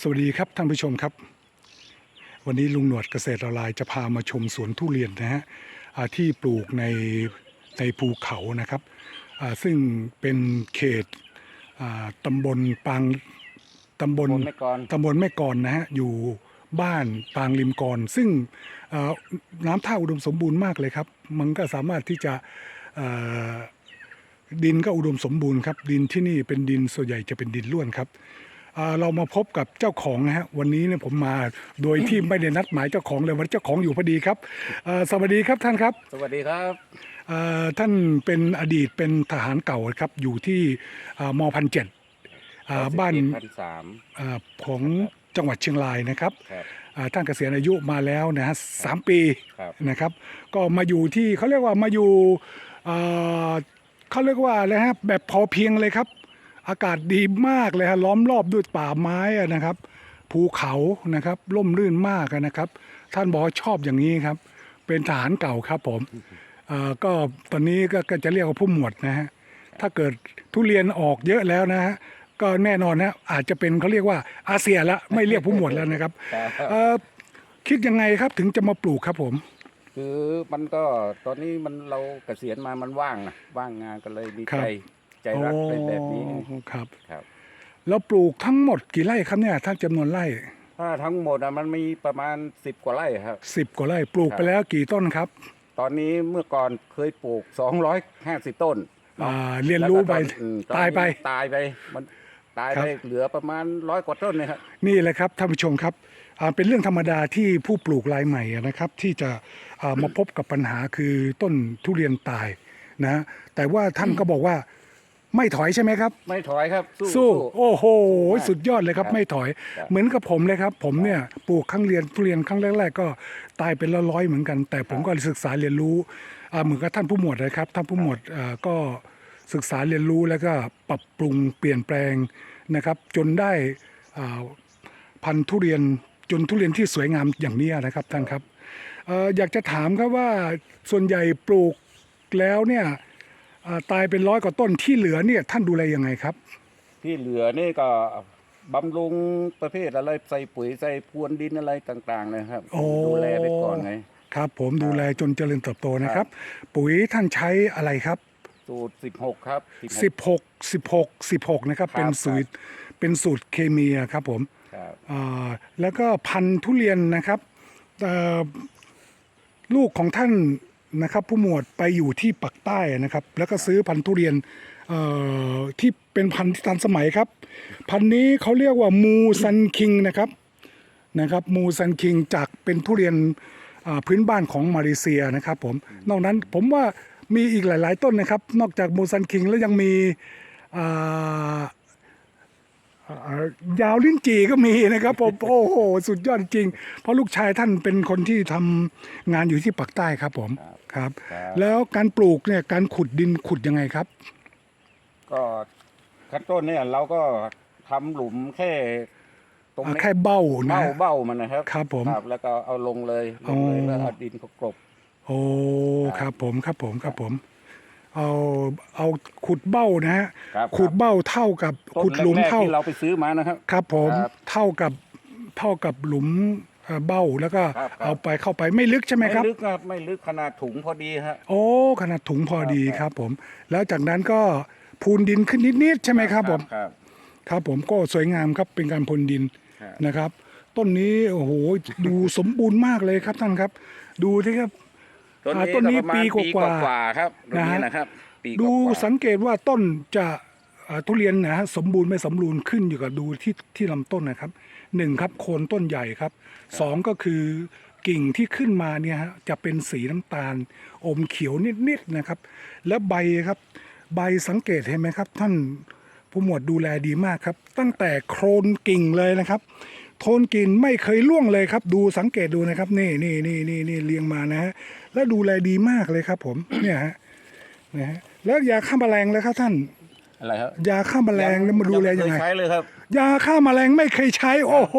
สวัสดีครับท่านผู้ชมครับ วันนี้ลุงหนวดเกษตรออนไลน์จะพามาชมสวนทุเรียนนะฮะอ่าที่ปลูกในในภูเขานะครับอ่าซึ่งเป็นเขตอ่าตำบลปางตำบลบนแม่กลอนตำบลแม่กลอนนะฮะอยู่บ้านปางริมกรซึ่งเอ่อน้ำท่าอุดมสมบูรณ์มากเลยครับ มันก็สามารถที่จะเอ่อดินก็อุดมสมบูรณ์ครับ ดินที่นี่เป็นดินส่วนใหญ่จะเป็นดินล้วนครับ เอ่อเรามาพบกับเจ้าของนะฮะวันนี้เนี่ยผมมาโดยที่ไม่ได้นัดหมายเจ้าของเลยวันนี้เจ้าของอยู่พอดีครับเอ่อสวัสดีครับท่านครับสวัสดีครับ เอ่อท่านเป็นอดีตเป็นทหารเก่าครับอยู่ที่เอ่อมพันเจ็ดบ้านพันสามเอ่อของจังหวัดเชียงรายนะครับครับอ่าท่านเกษียณอายุมาแล้วนะฮะสามปีครับนะครับ ก็มาอยู่ที่เขาเรียกว่ามาอยู่เอ่อเขาเรียกว่าอะไรฮะแบบพอเพียงเลยครับ อากาศดีมากเลยฮะล้อมรอบด้วยป่าไม้อะนะครับ ภูเขานะครับร่มรื่นมากอะนะครับ ท่านบอกว่าชอบอย่างนี้ครับ เป็นทหารเก่าครับผมเอ่อก็ตอนนี้ก็ก็จะเรียกว่าผู้หมวดนะฮะถ้าเกิดทุเรียนออกเยอะแล้วนะฮะก็แน่นอนนะอาจจะเป็นเขาเรียกว่าอาเซียนละไม่เรียกผู้หมวดแล้วนะครับครับเอ่อคิดยังไงครับถึงจะมาปลูกครับผม คือมันก็ตอนนี้มันเราเกษียณมามันว่างนะว่างงานก็เลยมีครัใจบ ใจรักเป็นแบบนี้อ๋อครับ ครับ แล้วปลูกทั้งหมดกี่ไร่ครับเนี่ยถ้าจำนวนไร่ถ้าทั้งหมดอะมันมีประมาณสิบกว่าไร่ครับสิบกว่าไร่ปลูกครับไปแล้วกี่ต้นครับ ตอนนี้เมื่อก่อนเคยปลูก250ต้นอ่าเรียนรู้ไปแล้วก็ตอนอืมตอนตายไปนี้ตายไปมันตายครับไปเหลือประมาณร้อยกว่าต้นเนะครับนี่แหละครับท่านผู้ชมครับอ่าเป็นเรื่องธรรมดาที่ผู้ปลูกรายใหม่อะนะครับ ที่จะอ่ามาพบกับปัญหาคือต้นทุเรียนตายนะฮะแต่ว่าท่านก็บอกว่า ไม่ถอยใช่ไหมครับ ไม่ถอยครับ สู้สู้สู้โอ้โหมากสุดยอดเลยครับครับไม่ถอยครับเหมือนกับผมเลยครับ ผมเนี่ยปลูกครั้งเรียนทุเรียนครั้งแรกๆก็ตายเป็นละร้อยเหมือนกัน แต่ผมก็ศึกษาเรียนรู้อ่าเหมือนกับท่านผู้หมวดเลยครับ ท่านผู้หมวดอ่าก็ศึกษาเรียนรู้แล้วก็ปรับปรุงเปลี่ยนแปลงนะครับ จนได้อ่าพันธุ์ทุเรียนจนทุเรียนที่สวยงามอย่างนี้นะครับท่านครับเอ่ออยากจะถามครับว่าส่วนใหญ่ปลูกแล้วเนี่ยอ่า ตายเป็นร้อยกว่าต้นที่เหลือเนี่ยท่านดูแลยังไงครับ ที่เหลือนี่ก็บำรุงประเภทอะไรใส่ปุ๋ยใส่พรวนดินอะไรต่างๆเลยครับโอ้ ดูแลไปก่อนไง ครับผมดูแลจนเจริญเติบโตนะครับ ปุ๋ยท่านใช้อะไรครับ สูตร 16 ครับ16 16 16นะครับครับ เป็นสูตรเป็นสูตรเคมีอะครับผมครับอ่าแล้วก็พันธุ์ทุเรียนนะครับเอ่อลูกของท่าน นะครับผู้หมวดไปอยู่ที่ปักใต้นะครับ แล้วก็ซื้อพันธุ์ทุเรียนที่เป็นพันธุ์ที่ทันสมัยครับ พันธุ์นี้เขาเรียกว่ามูซันคิงนะครับนะครับมูซันคิงจากเป็นทุเรียนพื้นบ้านของมาเลเซียนะครับผมนอกนั้นผมว่ามีอีกหลาย ๆ ต้นนะครับ นอกจากมูซันคิงแล้วยังมียาวลิ้นจีก็มีนะครับผมโอ้โห สุดยอดจริง เพราะลูกชายท่านเป็นคนที่ทำงานอยู่ที่ปักใต้ครับผม ครับ ครับแล้วการปลูกเนี่ยการขุดดินขุดยังไงครับ ก็ขั้นต้นเนี่ยเราก็ทำหลุมแค่ ตรงอ่านี้แค่เบ้านะ เบ้าเบ้ามันนะครับครับผมครับแล้วก็เอาลงเลยลงเลยอ๋อ แล้วเอาดินกลบ โอ้ครับผมครับผมครับผม เอาเอาขุดเบ้านะฮะครับ ขุดเบ้าเท่ากับต้นขุดหลุมแรกๆเท่าที่เราไปซื้อมานะครับ ครับผมครับ เท่ากับเท่ากับหลุม เอ่อเบ้าแล้วก็ครับครับ เอาไปเข้าไปไม่ลึกใช่ไหมไม่ครับ ลึกครับไม่ลึกขนาดถุงพอดีฮะ โอ้ขนาดถุงพอดีครับครับผม แล้วจากนั้นก็พูนดินขึ้นนิดๆใช่ไหมครับผมครับ ครับ ผมก็สวยงามครับเป็นการพูนดินครับ นะครับ ต้นนี้โอ้โหดูสมบูรณ์มากเลยครับท่านครับ ดูที่ครับต้นอ่านี้ต้นนี้ก็ประมาณปีปีกกว่าๆว่าๆครับต้นนะนี้ฮะ นะครับปีกดูว่าๆสังเกตว่าต้นจะเอ่อทุเรียนนะฮะสมบูรณ์ไม่สมบูรณ์ขึ้นอยู่กับดูที่ที่ลำต้นนะครับ หนึ่งครับโคนต้นใหญ่ครับสองก็คือกิ่งที่ขึ้นมาเนี่ยฮะจะเป็นสีน้ำตาล อมเขียวนิดๆนะครับ แล้วใบครับใบสังเกตเห็นไหมครับ ท่านผู้หมวดดูแลดีมากครับ ตั้งแต่โครนกิ่งเลยนะครับ โทนกิ่งไม่เคยล่วงเลยครับ ดูสังเกตดูนะครับ นี่นี่นี่นี่นี่เรียงมานะฮะแล้วดูแลดีมากเลยครับ ผมเนี่ยฮะนะฮะแล้วยาฆ่าแมลงแล้วครับท่าน อะไรครับยาฆ่าแมลงแล้วมาดูแลยังไงม่เคใช้เลยครับ ยาฆ่าแมลงไม่เคยใช้ โอ้โห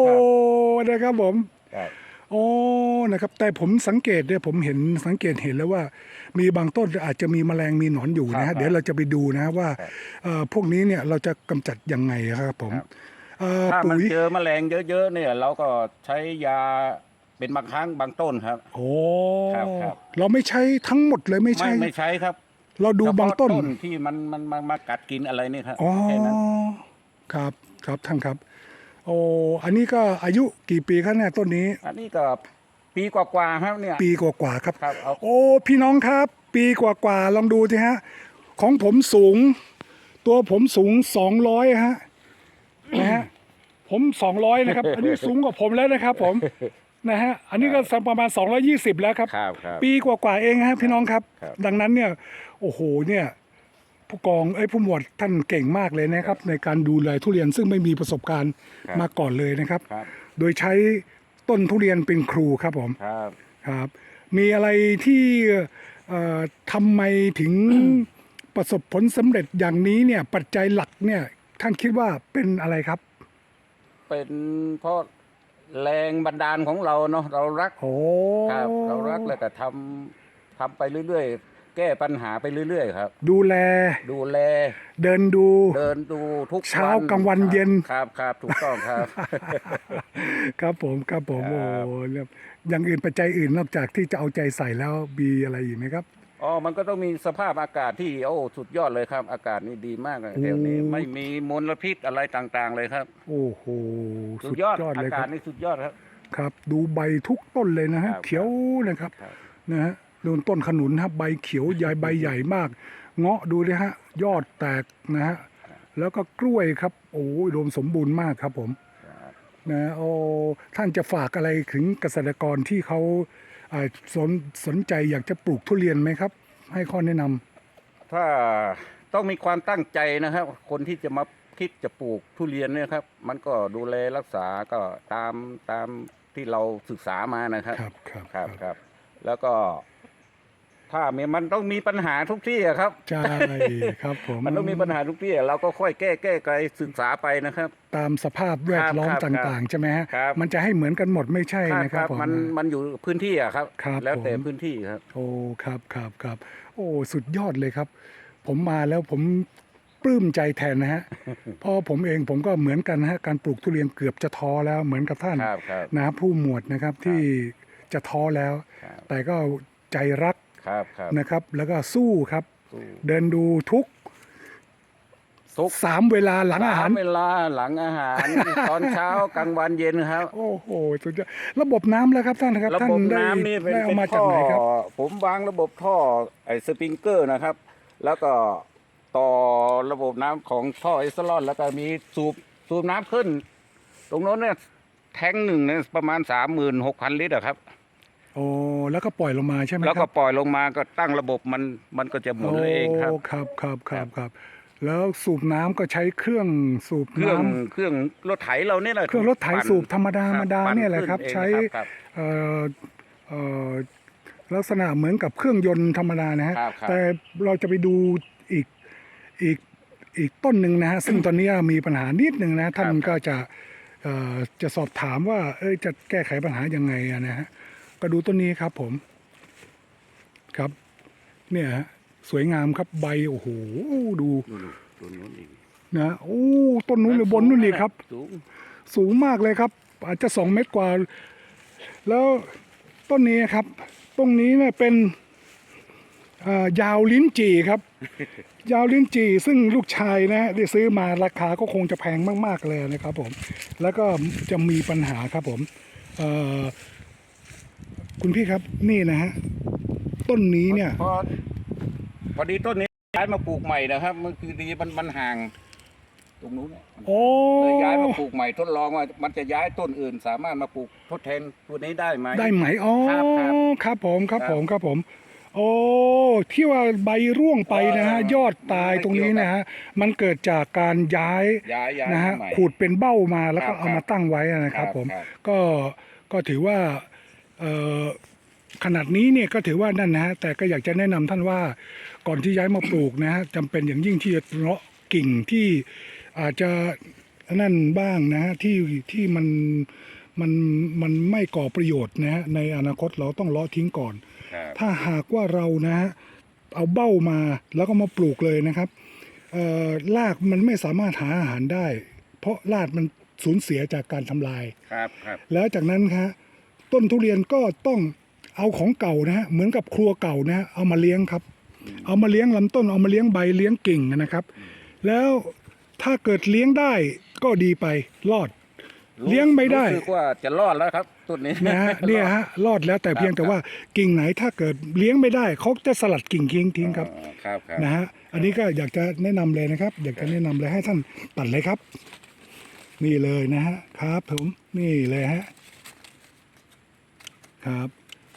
นะครับผมครับโอ้นะครับ แต่ผมสังเกตเนี่ยผมเห็นสังเกตเห็นแล้วว่า มีบางต้นอาจจะมีแมลงมีหนอนอยู่นะครัฮะบเดี๋ยวเราจะไปดูนะฮะว่าครับเอ่อพวกนี้เนี่ยเราจะกำจัดยังไงครับผมครับเอ่อถ้ามันปุ๋ยเจอแมลงเยอะๆเนี่ย เราก็ใช้ยาเป็นบางครั้งบางต้นครับ โอ้ครับครับเราไม่ใช้ทั้งหมดเลยไม่ไม่ใช่ไม่ใช้ครับ เราดูบางต้นเฉพะที่มันมันมันมากัดกินอะไรนี่ครับอ๋อแค่นั้นครับครับท่านครับ โอ้อันนี้ก็อายุกี่ปีครับเนี่ยต้นนี้ อันนี้ก็ปีกว่าๆครับเนี่ย ปีกว่าๆครับ ครับเอาโอ้พี่น้องครับ ปีกว่าๆลองดูสิฮะ ของผมสูง ตัวผมสูงสองร้อยฮะนะฮะผมสองร้อยนะครับ อันนี้สูงกว่าผมแล้วนะครับ ผมนะฮะอันนี้ก็สักประมาณ 220 แล้วครับ ครับครับ ปีกว่าๆเองฮะพี่น้องครับ ครับ ดังนั้นเนี่ย โอ้โหเนี่ยผู้กองเอ้ยผู้หมวดท่านเก่งมากเลยนะครับ ในการดูแลทุเรียนซึ่งไม่มีประสบการณ์มาก่อนเลยนะครับ ครับ โดยใช้ต้นทุเรียนเป็นครูครับผมครับ ครับ มีอะไรที่เอ่อทำไมถึง ประสบผลสำเร็จอย่างนี้เนี่ยปัจจัยหลักเนี่ยท่านคิดว่าเป็นอะไรครับ เป็นเพราะแรงบันดาลของเราเนาะเรารักโอ้ ครับ เรารักแล้วก็ทำทำไปเรื่อยๆ แก้ปัญหาไปเรื่อยๆครับ ดูแล ดูแล เดินดู เดินดูทุกเช้ากลางวันเย็นครับครับถูกต้องครับ ครับผมครับผมครัโอ้บเนี่ยอย่างอื่นปัจจัยอื่นนอกจากที่จะเอาใจใส่แล้วมีอะไรอีกไหมครับอ๋อ มันก็ต้องมีสภาพอากาศที่โอ้สุดยอดเลยครับ อากาศนี่ดีมากเลยโอ้แถวนี้ไม่มีมลพิษอะไรต่างๆเลยครับ โอ้โหสุสุดดยอดยอดอาเลยคการัศบนี่สุดยอดครับ ครับ ดูใบทุกต้นเลยนะฮะครับเขียวนะครับครับนะฮะ ดูต้นขนุนครับใบเขียวใหญ่ใบใหญ่มาก เงาะดูเลยฮะ ยอดแตกนะฮะแล้วก็กล้วยครับ โอ้ยรวมสมบูรณ์มากครับผมครับนะโอ้ท่านจะฝากอะไรถึงเกษตรกรที่เขาอ่าสนสนใจอยากจะปลูกทุเรียนไหมครับ ให้ข้อแนะนำถ้าต้องมีความตั้งใจนะครับ คนที่จะมาคิดจะปลูกทุเรียนเนี่ยครับ มันก็ดูแลรักษาก็ตามตามที่เราศึกษามานะครับ ครับครับครับครับแล้วก็ ถ้ามีมันต้องมีปัญหาทุกที่อะครับ ใช่ครับผมมันต้องมีปัญหาทุกที่อะเราก็ค่อยแก้แก้ไกลศึกษาไปนะครับ ตามสภาพแวดล้อมครับต่างๆ ใช่ไหมฮะครับมันจะให้เหมือนกันหมดไม่ใช่นะครับผมมันมันอยู่พื้นที่อะครับครับแล้วแต่ผมพื้นที่ครับ โอ้ครับครับครับโอ้สุดยอดเลยครับ ผมมาแล้วผมปลื้มใจแทนนะฮะเพราะผมเองผมก็เหมือนกันนะฮะการปลูกทุเรียนเกือบจะท้อแล้วเหมือนกับท่านครับครับนะผู้หมวดนะครับที่จะท้อแล้วครับแต่ก็ใจรัก ครับครับนะครับ แล้วก็สู้ครับ สู้เดินดูทุกทุกสามเวลาหลังอาหารสมเวลาหลังอาหาร ตอนเช้ากลางวันเย็นครับ โอ้โหสุดยอดระบบน้ำแล้วครับท่านครับระท่านบบได้น้ำนี่เป็นได้เอาเป็นมาจากท่อไหนครับผมวางระบบท่อไอ้สปริงเกอร์นะครับ แล้วก็ต่อระบบน้ำของท่อเอสลอน แล้วก็มีสูบสูบน้ำขึ้น ตรงโน้นเนี่ยแทงหนึ่งเนี่ยประมาณสามหมื่นหกพันลิตรอะครับ โอ้แล้วก็ปล่อยลงมาใช่ไหมแล้วคก็รับปล่อยลงมาก็ตั้งระบบมันมันก็จะหมุนเองครับ โครับครับครับครับแล้วสูบน้ำก็ใช้เครื่องสูบเครื่องน้ำเครื่องรถไถเราเนี่ยแหละเครื่องรถไถปั่นสูบธรรมดาธรรมดาปั่เนี่ยแหละครับ ขึ้นเองใช้ครับ เอ่อเอ่อลักษณะเหมือนกับเครื่องยนต์ธรรมดานะฮะครับครับ แต่เราจะไปดูอีกอีกอีกต้นหนึ่งนะฮะ ซึ่งตอนนี้มีปัญหานิดหนึ่งนะ ท่านก็จะเอ่อจะสอบถามว่าเอ้ยจะแก้ไขปัญหายังไงอะนะฮะ ก็ดูต้นนี้ครับผมครับ เนี่ยฮะสวยงามครับใบโอ้โหดูนู่นตัวนู้นอีกนะโอ้ต้นนู้นเลยบนนู่นนี่ครับ สูงสูงมากเลยครับ อาจจะสองเมตรกว่า แล้วต้นนี้ครับ ตรงนี้เนี่ยเป็นอ่ายาวลิ้นจี่ครับ ยาวลิ้นจี่ซึ่งลูกชายนะได้ซื้อมาราคาก็คงจะแพงมาก ๆ เลยนะครับผม แล้วก็จะมีปัญหาครับผมเอ่อ คุณพี่ครับนี่นะฮะต้นนี้เนี่ยพอพอดีต้นนี้ย้ายมาปลูกใหม่นะครับ มันคือดีมันมันห่าง ตรงนู้นเนี่ยโอ้เลยย้ายมาปลูกใหม่ทดลองว่า มันจะย้ายต้นอื่น สามารถมาปลูกทดแทนตัวนี้ได้ไหมได้ไหมอ๋อครับครับครับผมครับครับผมครับผม โอ้ที่ว่าใบร่วงไปนะฮะเออยอดตายตรงนี้นะฮะมันเกิดจากการย้ายย้ายย้ายนะฮะใหม่ ขูดเป็นเบ้ามาแล้วก็ครับเอามาตั้งไว้นะครับ ผม ครับ ก็ก็ถือว่าเอ่อ ขนาดนี้เนี่ยก็ถือว่านั่นนะฮะแต่ก็อยากจะแนะนำท่านว่าก่อนที่ย้ายมาปลูกนะฮะจำเป็นอย่างยิ่งที่จะเลาะกิ่งที่อาจจะนั่นบ้างนะฮะที่ที่มันมันมันไม่ก่อประโยชน์นะฮะในอนาคตเราต้องเลาะทิ้งก่อนครับถ้าหากว่าเรานะฮะเอาเบ้ามาแล้วก็มาปลูกเลยนะครับเอ่อรากมันไม่สามารถหาอาหารได้ เพราะรากมันสูญเสียจากการทำลายครับครับแล้วจากนั้นฮะ ต้นทุเรียนก็ต้องเอาของเก่านะฮะเหมือนกับครัวเก่านะฮะเอามาเลี้ยงครับ เอามาเลี้ยงลำต้นเอามาเลี้ยงใบเลี้ยงกิ่งนะครับ แล้วถ้าเกิดเลี้ยงได้ก็ดีไปรอด เลี้ยงไม่ได้รู้สึกว่าจะรอดแล้วครับต้นนี้นะฮะเนี่ยฮะรอดแล้วแต่เพียงแต่ว่ากิ่งไหนถ้าเกิดเลี้ยงไม่ได้เขาจะสลัดกิ่งทิ้งทิ้งครับอ๋อครับครับนะฮะอันนี้ก็อยากจะแนะนำเลยนะครับ อยากจะแนะนำเลยให้ท่านตัดเลยครับ นี่เลยนะฮะครับผมนี่เลยฮะ ครับ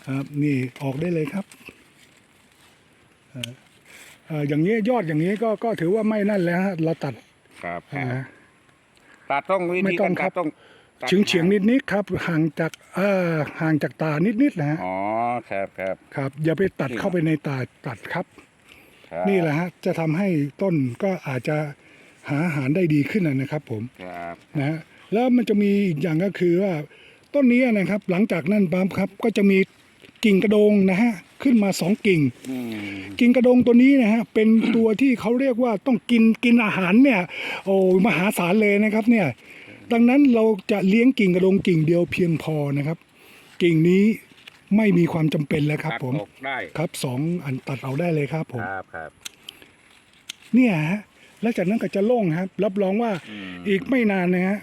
ครับนี่ออกได้เลยครับเอ่อเอ่ออย่างนี้ยอดอย่างนี้ก็ก็ถือว่าไม่นั่นแล้วฮะเราตัดครับครัอ่าบตัดต้องวิไม่ธีต้กาองรครัตับดต้องตัดเฉียงเฉียงนิดนิดๆครับห่างจากเอ่อห่างจากตานิดนิดๆนะฮะอ๋อครับครับครับ อย่าไปตัดนี่เข้าไปในตาตัดครับครับนี่แหละฮะจะทำให้ต้นก็อาจจะหาอาหารได้ดีขึ้นนะนะครับ ผมครับนะฮะแล้วมันจะมีอีกอย่างก็คือว่า ต้นนี้นะครับ หลังจากนั้นปั๊มครับ ก็จะมีกิ่งกระโดงนะฮะขึ้นมาสองกิ่งอืมกิ่งกระโดงตัวนี้นะฮะเป็นตัวที่เขาเรียกว่าต้องกินกินอาหารเนี่ย โอ้มหาศาลเลยนะครับเนี่ย ดังนั้นเราจะเลี้ยงกิ่งกระโดงกิ่งเดียวเพียงพอนะครับ กิ่งนี้ไม่มีความจำเป็นแล้วครับตัดผมออกได้ครับสองอันตัดเอาได้เลยครับผมครับครับเนี่ยฮะแล้วจากนั้นก็จะโล่งครับ รับรองว่าอืมอีกไม่นานนะฮะ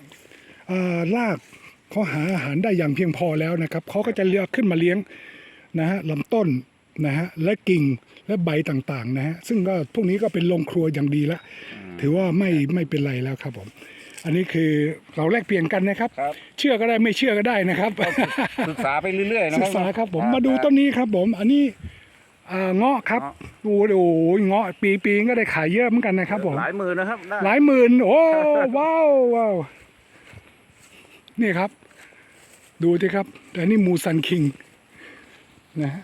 เอ่อราก เขาหาอาหารได้อย่างเพียงพอแล้วนะครับเขาก็จะเลือกขึ้นมาเลี้ยงนะฮะลำต้นนะฮะและกิ่งและใบต่างๆนะฮะซึ่งก็พวกนี้ก็เป็นโรงครัวอย่างดีแล้วถือว่าไม่ไม่เป็นไรแล้วครับผม อันนี้คือเราแลกเปลี่ยนกันนะครับ ครับ เชื่อก็ได้ไม่เชื่อก็ได้นะครับ ศึกษาไปเรื่อยๆนะศึครักษาครับผมมาดูต้นนี้ครับผมอันนี้อ่าเงาะครับโอ้โหเงาะปีปีก็ได้ขายเยอะเหมือนกันนะครับผม หลายหมื่นนะครับได้ หลายหมื่น โอ้ ว้าวว้าวนี่ครับ ดูสิครับแต่นี่มูซันคิงนะฮะ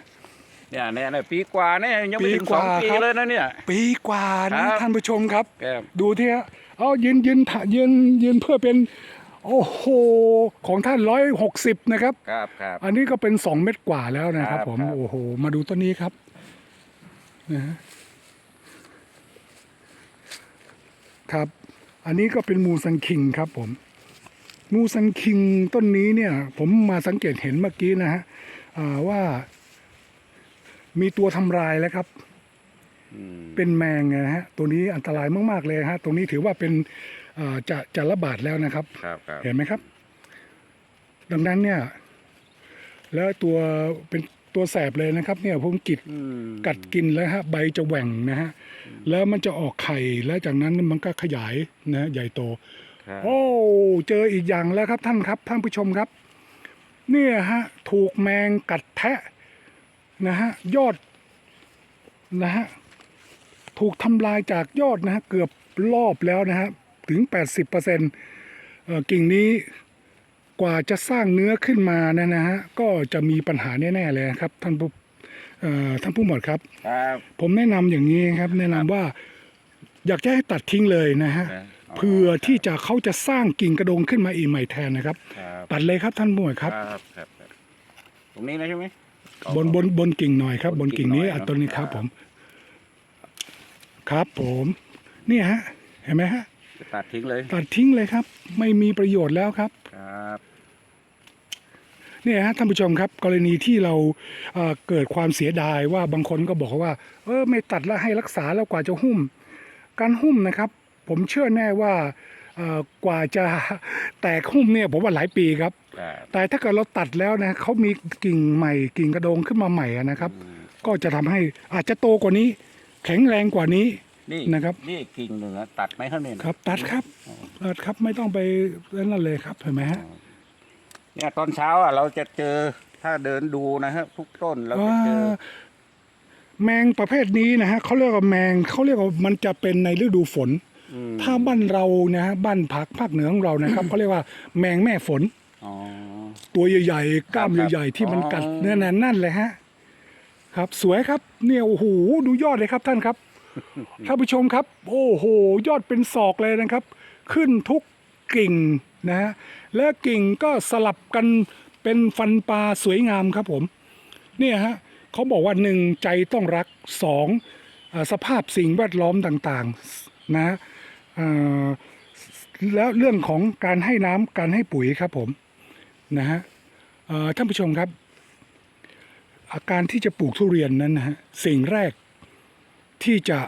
เนี่ยเนี่ยเนี่ยปีกว่าเนี่ยยังไม่ถึงปีกสอว่างปีครับเลยนะเนี่ย ปีกว่านะครับท่านผู้ชมครับครับ ดูที่ฮะเอายืนยืนถ่ายืนยืนเพื่อเป็นโอ้โห ของท่านร้อยหกสิบนะครับครับครับอันนี้ก็เป็นสองเม็ดกว่าแล้วนะครับครับผมครับโอ้โห มาดูต้นนี้ครับนะฮะครับ อันนี้ก็เป็นมูซันคิงครับผม มูซันคิงต้นนี้เนี่ย ผมมาสังเกตเห็นเมื่อกี้นะฮะอ่าว่ามีตัวทำลายแล้วครับอืมเป็นแมงนะฮะ ตัวนี้อันตรายมากๆเลยฮะ ตรงนี้ถือว่าเป็นอ่าจะจะระบาดแล้วนะครับครับครับเห็นไหมครับ ดังนั้นเนี่ย แล้วตัวเป็นตัวแสบเลยนะครับ เนี่ยผมกิดอืมกัดกินแล้วฮะ ใบจะแหว่งนะฮะ แล้วมันจะออกไข่ แล้วจากนั้นมันก็ขยายนะฮะใหญ่โตครับ โอ้เจออีกอย่างแล้วครับท่านครับท่านผู้ชมครับ เนี่ยฮะถูกแมงกัดแทะนะฮะยอดนะฮะถูกทำลายจากยอดนะฮะเกือบรอบแล้วนะฮะถึง 80%เอ่อกิ่งนี้กว่าจะสร้างเนื้อขึ้นมานะนะฮะก็จะมีปัญหาแน่ๆเลยนะครับท่านผู้เอ่อท่านผู้หมวดครับครับ ผมแนะนำอย่างนี้ครับ แนะนำว่าอยากจะให้ตัดทิ้งเลยนะฮะ เพื่อที่จะเขาจะสร้างกิ่งกระโดงขึ้นมาอีกใหม่แทนนะครับ ครับตัดเลยครับท่านผู้หมวดครับ ครับครับครับตรงนี้นะใช่ไหม บนบนบนกิ่งหน่อยครับบนกิ่งนี้บนกิ่งหน่อยอัเนอะตัวนี้ครับครับผม ครับผมเนี่ยฮะ เห็นไหมฮะจะตัดทิ้งเลย ตัดทิ้งเลยครับ ไม่มีประโยชน์แล้วครับ ครับ เนี่ยฮะท่านผู้ชมครับกรณีที่เราเอ่อเกิดความเสียดายว่าบางคนก็บอกว่า เออไม่ตัดแล้วให้รักษาแล้วกว่าจะหุ้ม การหุ้มนะครับ ผมเชื่อแน่ว่าเอ่อกว่าจะแตกหุ้มเนี่ยผมว่าหลายปีครับครับ แต่ถ้าเกิดเราตัดแล้วนะเขามีกิ่งใหม่กิ่งกระโดงขึ้นมาใหม่อะนะครับอืมก็จะทำให้อาจจะโตกว่านี้ แข็งแรงกว่านี้นี่นะครับนี่กิ่งหนึ่งอะตัดไหมครับเนี่ยครับตัดครับตัดครับไม่ต้องไปนั่นเลยครับเห็นไหมฮะเนี่ยตอนเช้าอะเราจะเจอถ้าเดินดูนะฮะทุกต้นเราจะเจอว่าแมงประเภทนี้นะฮะเขาเรียกว่าแมงเขาเรียกว่ามันจะเป็นในฤดูฝนอืม ถ้าบ้านเรานะฮะบ้านผักภาคเหนือของเรานะครับเขาเรียกว่าแมงแม่ฝน อ๋อ ตัวใหญ่ๆกล้ามครับใหญ่ๆที่มันกัดอ๋อ เนื้อนั่นนั่นเลยฮะครับ สวยครับ เนี่ยโอ้โหดูยอดเลยครับท่านครับท่านผู้ชมครับ โอ้โห ยอดเป็นศอกเลยนะครับ ขึ้นทุกกิ่งนะฮะและกิ่งก็สลับกันเป็นฟันปลาสวยงามครับผม เนี่ยฮะเขาบอกว่าหนึ่งใจต้องรักสองเอ่อสภาพสิ่งแวดล้อมต่างๆนะฮะเอ่อ แล้วเรื่องของการให้น้ำการให้ปุ๋ยครับผมนะฮะเอ่อท่านผู้ชมครับ อาการที่จะปลูกทุเรียนนั้นนะฮะสิ่งแรกที่จะ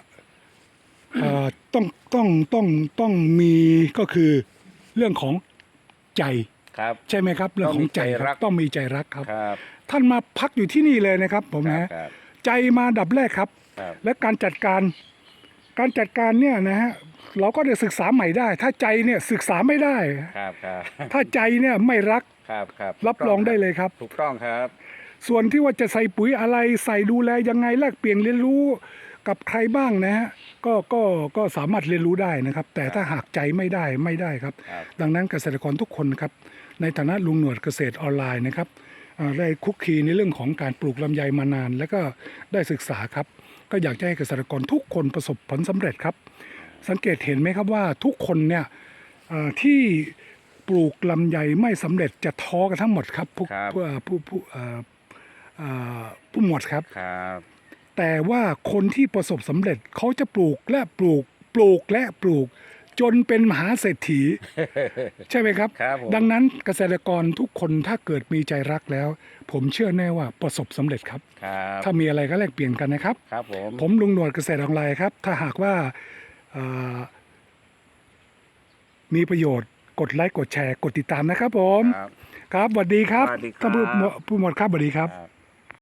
เอ่อต้องต้องต้องต้องมีก็คือเรื่องของใจครับใช่ไหมครับ เรื่องของใจต้องมีใจครัรักบต้องมีใจรักครับครับ ท่านมาพักอยู่ที่นี่เลยนะครับผมครับนะครับใจมาดับแรกครับครับ และการจัดการ การจัดการเนี่ยนะฮะเราก็ได้ศึกษาใหม่ได้ ถ้าใจเนี่ยศึกษาไม่ได้ ครับครับถ้าใจเนี่ยไม่รักครับครับรับรองได้เลยครับ ถูกต้องครับ ส่วนที่ว่าจะใส่ปุ๋ยอะไรใส่ดูแลยังไงแลกเปลี่ยนเรียนรู้กับใครบ้างนะฮะก็ก็ก็สามารถเรียนรู้ได้นะครับ แต่ถ้าหากใจไม่ได้ไม่ได้ครับ ครับ ดังนั้นเกษตรกรทุกคนครับ ในฐานะลุงหนวดเกษตรออนไลน์นะครับเอ่อได้คุกคีในเรื่องของการปลูกลำไยมานาน แล้วก็ได้ศึกษาครับ ก็อยากจะให้เกษตรกรทุกคนประสบผลสำเร็จครับ สังเกตเห็นไหมครับว่าทุกคนเนี่ยเอ่อที่ปลูกลำไยไม่สำเร็จจะท้อกันทั้งหมดครับผู้ครับผู้เอ่อผู้ผู้เอ่อเอ่อผู้หมวดครับครับ แต่ว่าคนที่ประสบสำเร็จเขาจะปลูกและปลูกปลูกและปลูก จนเป็นมหาเศรษฐี ใช่ไหมครับ ครับผม ดังนั้นเกษตรกรทุกคนถ้าเกิดมีใจรักแล้ว ผมเชื่อแน่ว่าประสบสำเร็จครับ ครับถ้ามีอะไรก็แลกเปลี่ยนกันนะครับ ครับผมผมลุงหนวดเกษตรออนไลน์ครับ ถ้าหากว่าเอ่อมีประโยชน์กดไลค์กดแชร์ กดติดตามนะครับผม ครับ ครับสวัสดีครับสวัสดีครับ ท่านผู้หมวดผู้หมวดครับสวัสดีครับ ครับ